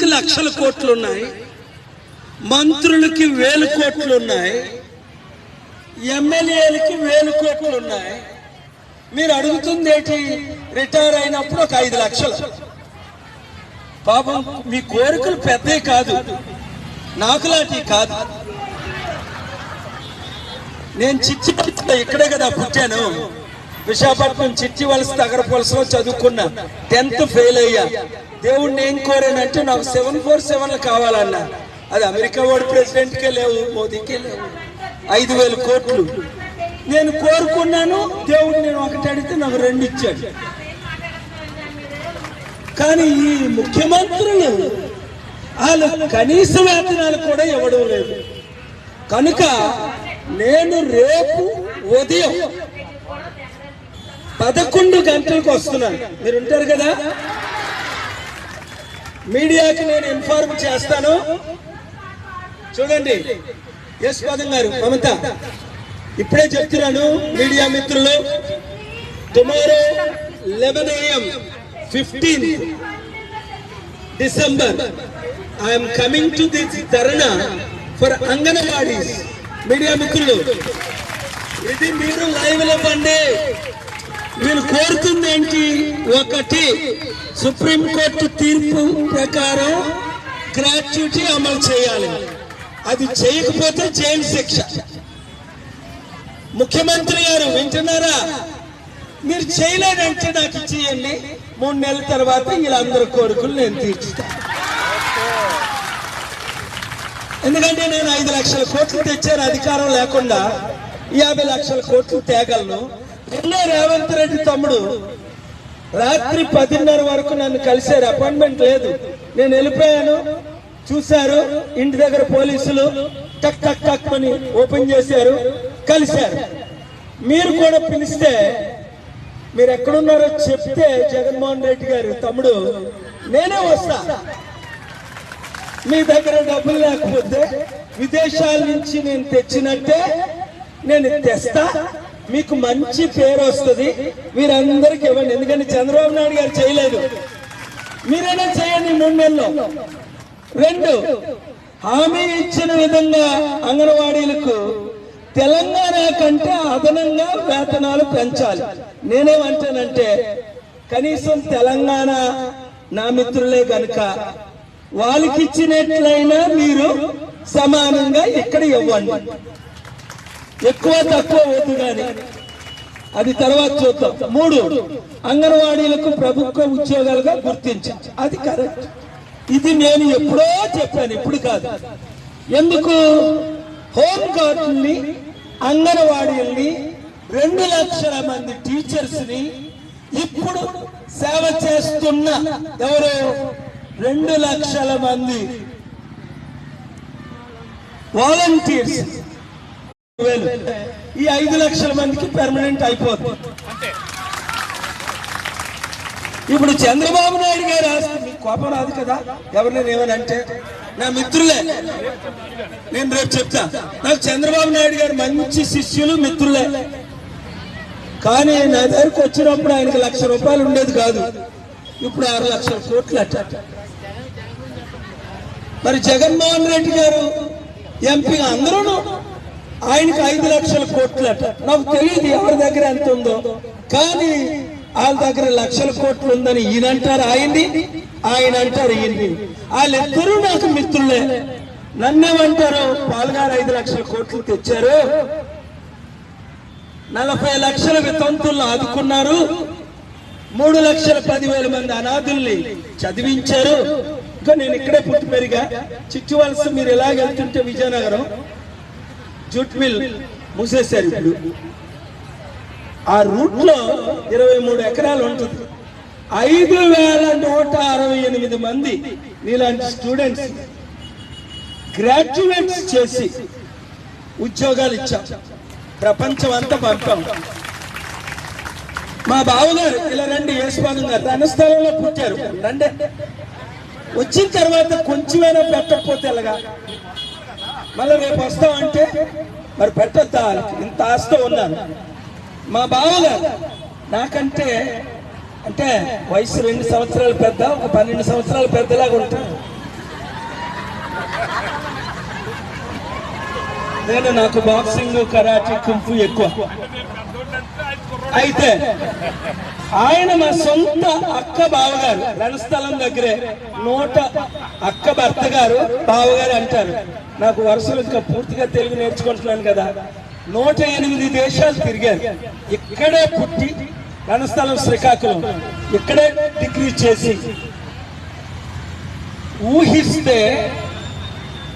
మంత్రులకి లక్షల కోట్లు ఉన్నాయి మంత్రులకి వేలు కోట్లు ఉన్నాయి ఎమ్మెల్యేలకి వేలు కోట్లు ఉన్నాయి మీరు అడుగుతుంది ఏంటి? రిటైర్ అయినప్పుడు ఒక ఐదు లక్షలు. పాపం మీ కోరికలు పెద్దే కాదు. నాకులాంటివి కాదు. నేను చిచ్చి ఇక్కడే కదా పుట్టాను. విశాఖపట్నం చిట్టి వలస తగర వలసలో చదువుకున్నా టెన్త్ ఫెయిల్ అయ్యా. దేవుణ్ణి ఏం కోరానంటే నాకు సెవెన్ ఫోర్ సెవెన్లు కావాలన్నా. అది అమెరికా వాడు ప్రెసిడెంట్కే లేవు మోదీకే లేవు. ఐదు వేల కోట్లు. నేను కోరుకున్నాను దేవుడు నేను ఒకటి అడిగితే నాకు రెండు ఇచ్చాడు. కానీ ఈ ముఖ్యమంత్రులు వాళ్ళు కనీస వేతనాలు కూడా ఇవ్వడం లేదు. కనుక నేను రేపు ఉదయం పదకొండు గంటలకు వస్తున్నాను మీరు ఉంటారు కదా? మీడియాకి నేను ఇన్ఫార్మ్ చేస్తాను. చూడండి. ఎస్ పదం గారు మమత. ఇప్పుడే చెప్తున్నాను మీడియా మిత్రులు. Tomorrow eleven AM fifteen December. I'm coming to this dharna for anganwadis media మిత్రులు ఇది మీరు లైవ్ ఇవ్వండి మీరు కోరుతుంది ఏంటి ఒకటి సుప్రీంకోర్టు తీర్పు ప్రకారం గ్రాట్యుటీ అమలు చేయాలి. అది చేయకపోతే జైలు శిక్ష. ముఖ్యమంత్రి గారు వింటున్నారా? మీరు చేయలేదంటే నాకు ఇచ్చేయండి. మూడు నెలల తర్వాత వీళ్ళందరి కోరికలు నేను తీర్చుతా. ఎందుకంటే నేను ఐదు లక్షల కోట్లు తెచ్చాను అధికారం లేకుండా యాభై లక్షల కోట్లు తేగలను. నిన్న రేవంత్ రెడ్డి తమ్ముడు రాత్రి పదిన్నర వరకు నన్ను కలిశారు. అపాయింట్మెంట్ లేదు. నేను వెళ్ళిపోయాను. చూశారు. ఇంటి దగ్గర పోలీసులు టక్ టక్ టక్ అని ఓపెన్ చేశారు. కలిశారు. మీరు కూడా పిలిస్తే మీరు ఎక్కడున్నారో చెప్తే జగన్మోహన్ రెడ్డి గారు తమ్ముడు నేనే వస్తా. మీ దగ్గర డబ్బులు లేకపోతే విదేశాల నుంచి నేను తెచ్చినట్టే నేను తెస్తా. మీకు మంచి పేరు వస్తుంది. మీరందరికి ఇవ్వండి. ఎందుకంటే చంద్రబాబు నాయుడు గారు చేయలేదు. మీరైనా చేయండి మూడు నెలల్లో రెండు హామీ ఇచ్చిన విధంగా అంగన్వాడీలకు తెలంగాణ కంటే అదనంగా వేతనాలు పెంచాలి. నేనేమంటానంటే కనీసం తెలంగాణ నా మిత్రులే కనుక వాళ్ళకి ఇచ్చినట్లయినా మీరు సమానంగా ఇక్కడ ఇవ్వండి. ఎక్కువ తక్కువ వద్దు కానీ. అది తర్వాత చూద్దాం. మూడు అంగన్వాడీలకు ప్రభుత్వ ఉద్యోగాలుగా గుర్తించాలి. అది కరెక్ట్. ఇది నేను ఎప్పుడో చెప్పాను ఇప్పుడు కాదు. ఎందుకు? హోమ్ గార్డుల్ని అంగన్వాడీల్ని రెండు లక్షల మంది టీచర్స్ని ఇప్పుడు సేవ చేస్తున్న ఎవరు? రెండు లక్షల మంది వాలంటీర్స్. ఈ ఐదు లక్షల మందికి పెర్మనెంట్ అయిపోతుంది ఇప్పుడు చంద్రబాబు నాయుడు గారు మీకు కోపం రాదు కదా? ఎవరిని ఏమని అంటే నా మిత్రులే నేను రేపు చెప్తా. నాకు చంద్రబాబు నాయుడు గారు మంచి శిష్యులు మిత్రులే. కానీ నా దగ్గరకు వచ్చినప్పుడు ఆయనకి లక్ష రూపాయలు ఉండేది కాదు. ఇప్పుడు ఆరు లక్షల కోట్లు అట్ట మరి జగన్మోహన్ రెడ్డి గారు ఎంపీ అందరూ ఆయనకి ఐదు లక్షల కోట్లు నాకు తెలియదు ఎవరి దగ్గర ఎంత ఉందో. కానీ వాళ్ళ దగ్గర లక్షల కోట్లు ఉందని ఈయన అంటారు ఆయన్ని? ఆయన అంటారు ఈయన్ని. వాళ్ళిద్దరూ నాకు మిత్రులే. నన్నేమంటారు? పాల్గారు ఐదు లక్షల కోట్లు తెచ్చారు. నలభై లక్షల వితంతులను ఆదుకున్నారు. మూడు లక్షల పదివేల మంది అనాథుల్ని చదివించారు. ఇంకా నేను ఇక్కడే పుట్టి పెరిగా. చిట్టువలస మీరు ఎలాగ వెళ్తుంటే విజయనగరం? జూట్ మిల్ మూసేశారు ఇప్పుడు. ఆ రూట్లో ఇరవై మూడు ఎకరాలు ఉంటుంది. ఐదు వేల నూట అరవై ఎనిమిది మంది నీలాంటి స్టూడెంట్స్ గ్రాడ్యుయేట్స్ చేసి ఉద్యోగాలు ఇచ్చాం. ప్రపంచం అంతా పంపాం. మా బావగారు ఇలా రండి యేసుపాదం గారు. ధనస్థలంలో పుట్టారు. రండి. వచ్చిన తర్వాత కొంచెమైనా పెట్టకపోతే ఎలాగా? మళ్ళీ రేపు వస్తామంటే మరి పెట్టద్దా? ఇంత ఆస్తి ఉన్నాను మా బావగారు నాకంటే అంటే వయసు రెండు సంవత్సరాలు పెద్ద ఒక పన్నెండు సంవత్సరాలు పెద్దలాగా ఉంటాను నేను నాకు బాక్సింగ్ కరాటే కుంఫు ఎక్కువ. అయితే ఆయన మా సొంత అక్క బావగారు. రణస్థలం దగ్గరే. నోట అక్క భర్త గారు బావగారు అంటారు. నాకు వరుసలు ఇంకా పూర్తిగా తెలుగు నేర్చుకుంటున్నాను కదా. నూట ఎనిమిది దేశాలు తిరిగారు. ఇక్కడే పుట్టి రణస్థలం శ్రీకాకుళం. ఇక్కడే డిగ్రీ చేసి ఊహిస్తే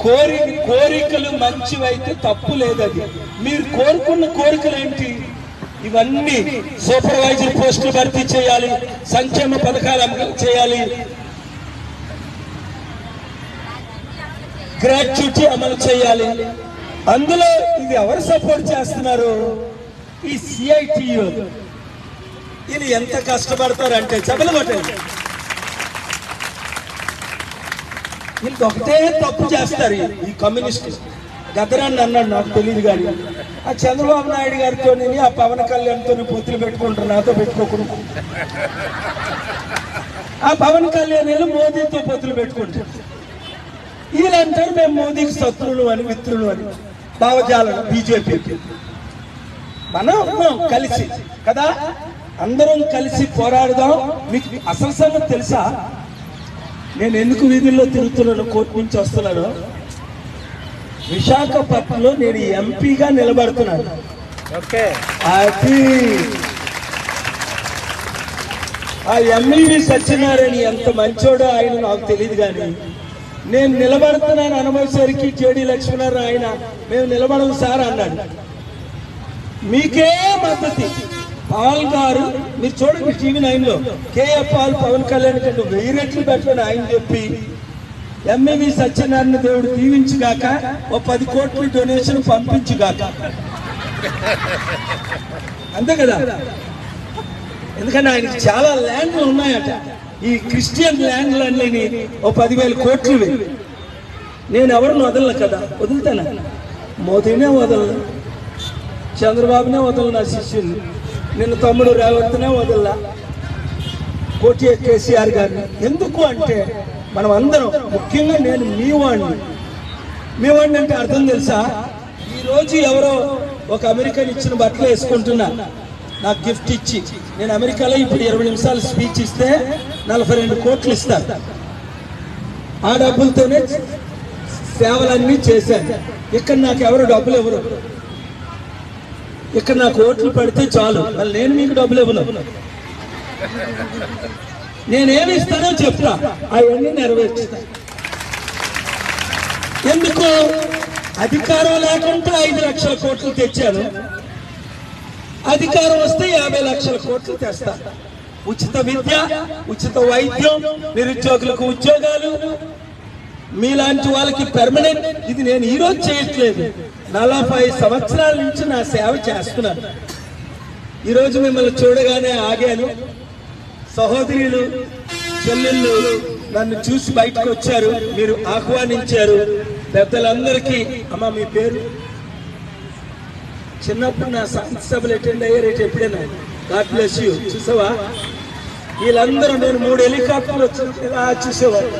కోరి కోరికలు మంచివైతే తప్పు లేదు అది మీరు కోరుకున్న కోరికలు ఏంటి? ఇవన్నీ సూపర్వైజర్ పోస్టులు భర్తీ చేయాలి సంక్షేమ పథకాలు అమలు చేయాలి. గ్రాట్యుటీ అమలు చేయాలి. అందులో ఇది ఎవరు సపోర్ట్ చేస్తున్నారు? ఈ సిఐటియు ఇది ఎంత కష్టపడతారంటే చెప్పలు కొట్టండి. వీళ్ళకి ఒకటే తప్పు చేస్తారు ఈ- కమ్యూనిస్ట్ కమ్యూనిస్ట్ అన్నాడు నాకు తెలియదు కానీ ఆ చంద్రబాబు నాయుడు గారితో ఆ పవన్ కళ్యాణ్తో పొత్తులు పెట్టుకుంటారు నాతో పెట్టుకోకుండా ఆ పవన్ కళ్యాణ్ వీళ్ళు మోదీతో పొత్తులు పెట్టుకుంటారు వీళ్ళంటారు మేము మోదీకి శత్రువులు అని మిత్రులు అని భావజాలం బీజేపీకి మనం ఉన్నాం కలిసి కదా? అందరం కలిసి పోరాడదాం. మీకు అసలు సంగతి తెలుసా? నేను ఎందుకు వీధుల్లో తిరుగుతున్నాను కోర్టు నుంచి వస్తున్నాను? విశాఖపట్నంలో నేను ఎంపీగా నిలబడుతున్నాను. ఓకే. అది ఆ ఎంఈవి సత్యనారాయణ ఎంత మంచోడో ఆయన నాకు తెలియదు కానీ నేను నిలబడుతున్నాను అనుభవసరికి కేడి లక్ష్మణారాయణ ఆయన మేము నిలబడము సార్ అన్నాడు. మీకే మద్దతు. పాల్ గారు మీరు చూడండి టీవీ నైన్లో కేఏ పాల్ పవన్ కళ్యాణ్ కంటే వెయ్యి రెట్లు పెట్టని ఆయన చెప్పి ఎంఏవి సత్యనారాయణ దేవుడు దీవించుగాక ఓ పది కోట్లు డొనేషన్ పంపించుగాక. అంతే కదా? ఎందుకంటే ఆయనకి చాలా ల్యాండ్లు ఉన్నాయట. ఈ క్రిస్టియన్ ల్యాండ్లు అన్నీ ఓ పదివేల కోట్లు నేను ఎవరిని వదలను కదా? వదులుతానా? మోదీనే వదలను. చంద్రబాబునే వదలను నా శిష్యుని నిన్న తమ్ముడు రేవంత్నే వదల్లా? కోటి కేసీఆర్ గారిని. ఎందుకు అంటే మనం అందరం ముఖ్యంగా నేను మీ వాడిని. మీ వాడిని అంటే అర్థం తెలుసా? ఈరోజు ఎవరో ఒక అమెరికన్ ఇచ్చిన బట్టలు వేసుకుంటున్నా. నాకు గిఫ్ట్ ఇచ్చి. నేను అమెరికాలో ఇప్పుడు ఇరవై నిమిషాలు స్పీచ్ ఇస్తే నలభై రెండు కోట్లు ఇస్తారు. ఆ డబ్బులతోనే సేవలన్నీ చేశాను. ఇక్కడ నాకు ఎవరు డబ్బులు ఎవరు ఇక్కడ నాకు ఓట్లు పడితే చాలు. మళ్ళీ నేను మీకు డబ్బులు ఇవ్వను. నేనేమి ఇస్తానో చెప్తా. అవన్నీ నెరవేర్చుతా. ఎందుకు? అధికారం లేకుండా ఐదు లక్షల కోట్లు తెచ్చాను. అధికారం వస్తే యాభై లక్షల కోట్లు తెస్తా. ఉచిత విద్య ఉచిత వైద్యం నిరుద్యోగులకు ఉద్యోగాలు. మీలాంటి వాళ్ళకి పెర్మనెంట్ ఇది నేను ఈరోజు చేయట్లేదు. నలభై సంవత్సరాల నుంచి నా సేవ చేస్తున్నాను. ఈరోజు మిమ్మల్ని చూడగానే ఆగాను. సహోదరులు చెల్లెళ్ళు నన్ను చూసి బయటకు వచ్చారు. మీరు ఆహ్వానించారు. పెద్దలందరికీ అమ్మ మీ పేరు? చిన్నప్పుడు నా శాంతి సభలు అటెండ్ అయ్యే రేటు ఎప్పుడైనా? గాడ్ బ్లెస్ యూ చూసావా? వీళ్ళందరూ నేను మూడు హెలికాప్టర్లు వచ్చినప్పుడు ఇలా చూసేవారు.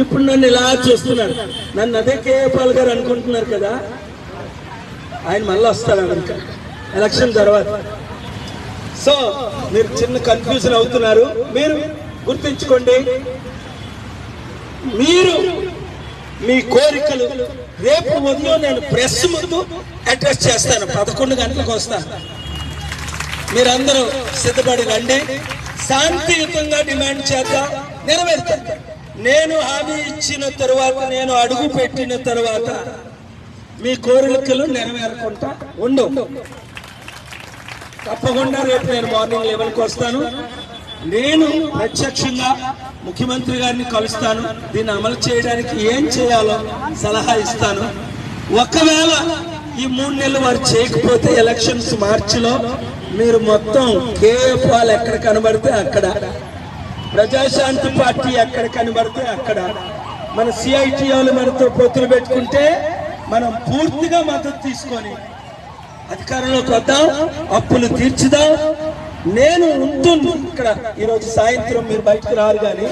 ఇప్పుడు నన్ను ఇలా చూస్తున్నాను నన్ను అదే కేపాల్ గారు అనుకుంటున్నారు కదా? ఆయన మళ్ళీ వస్తాడు అమెరికా. ఎలక్షన్ తర్వాత. సో మీరు చిన్న కన్ఫ్యూజన్ అవుతున్నారు. మీరు గుర్తుంచుకోండి. మీరు మీ కోరికలు రేపు ఉదయం నేను ప్రెస్ ముందు అడ్రస్ చేస్తాను. పదకొండు గంటలకు వస్తాను మీరందరూ సిద్ధపడి రండి. శాంతియుతంగా డిమాండ్ చేద్దాం. నెరవేరుతాను నేను హామీ ఇచ్చిన తరువాత నేను అడుగు పెట్టిన తరువాత మీ కోరికలు నెరవేరకుండా ఉండవు. తప్పకుండా రేపు నేను మార్నింగ్ లెవెల్కి వస్తాను. నేను ప్రత్యక్షంగా ముఖ్యమంత్రి గారిని కలుస్తాను. దీన్ని అమలు చేయడానికి ఏం చేయాలో సలహా ఇస్తాను. ఒకవేళ ఈ మూడు నెలలు వారు చేయకపోతే ఎలక్షన్స్ మార్చిలో మీరు మొత్తం కేఎఫ్ వాళ్ళు ఎక్కడ కనబడితే అక్కడ ప్రజాశాంతి పార్టీ ఎక్కడ కనబడితే అక్కడ మన సిఐటి వాళ్ళు మనతో పొత్తులు పెట్టుకుంటే మనం పూర్తిగా మద్దతు తీసుకొని అధికారంలోకి వద్దాం అప్పులు తీర్చుదాం. నేను ఉంటుంది ఇక్కడ ఈరోజు సాయంత్రం మీరు బయటకు రారు కానీ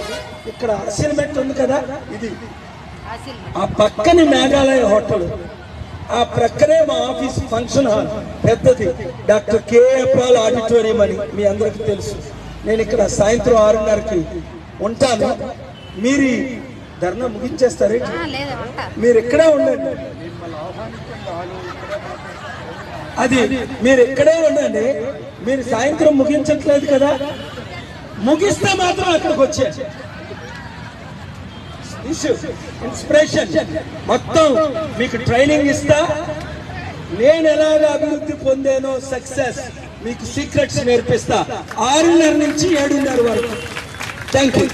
ఇక్కడ అసైన్మెంట్ ఉంది కదా ఇది. ఆ పక్కనే మేఘాలయ హోటల్. ఆ ప్రక్కనే మా ఆఫీస్ ఫంక్షన్ హాల్. పెద్దది. Doctor K A Paul auditorium అని మీ అందరికీ తెలుసు. నేను ఇక్కడ సాయంత్రం ఆరున్నరకి ఉంటాను. మీరు ధర్నా ముగించేస్తారు మీరు ఇక్కడే ఉండండి. అది మీరు ఇక్కడే ఉండండి. మీరు సాయంత్రం ముగించట్లేదు కదా? ముగిస్తే మాత్రం అక్కడికి వచ్చే. ఇన్స్పిరేషన్ మొత్తం మీకు ట్రైనింగ్ ఇస్తా. నేను ఎలాగ అభివృద్ధి పొందానో సక్సెస్ మీకు సీక్రెట్స్ నేర్పిస్తా. ఆరున్నర నుంచి ఏడున్నర వరకు. Thank you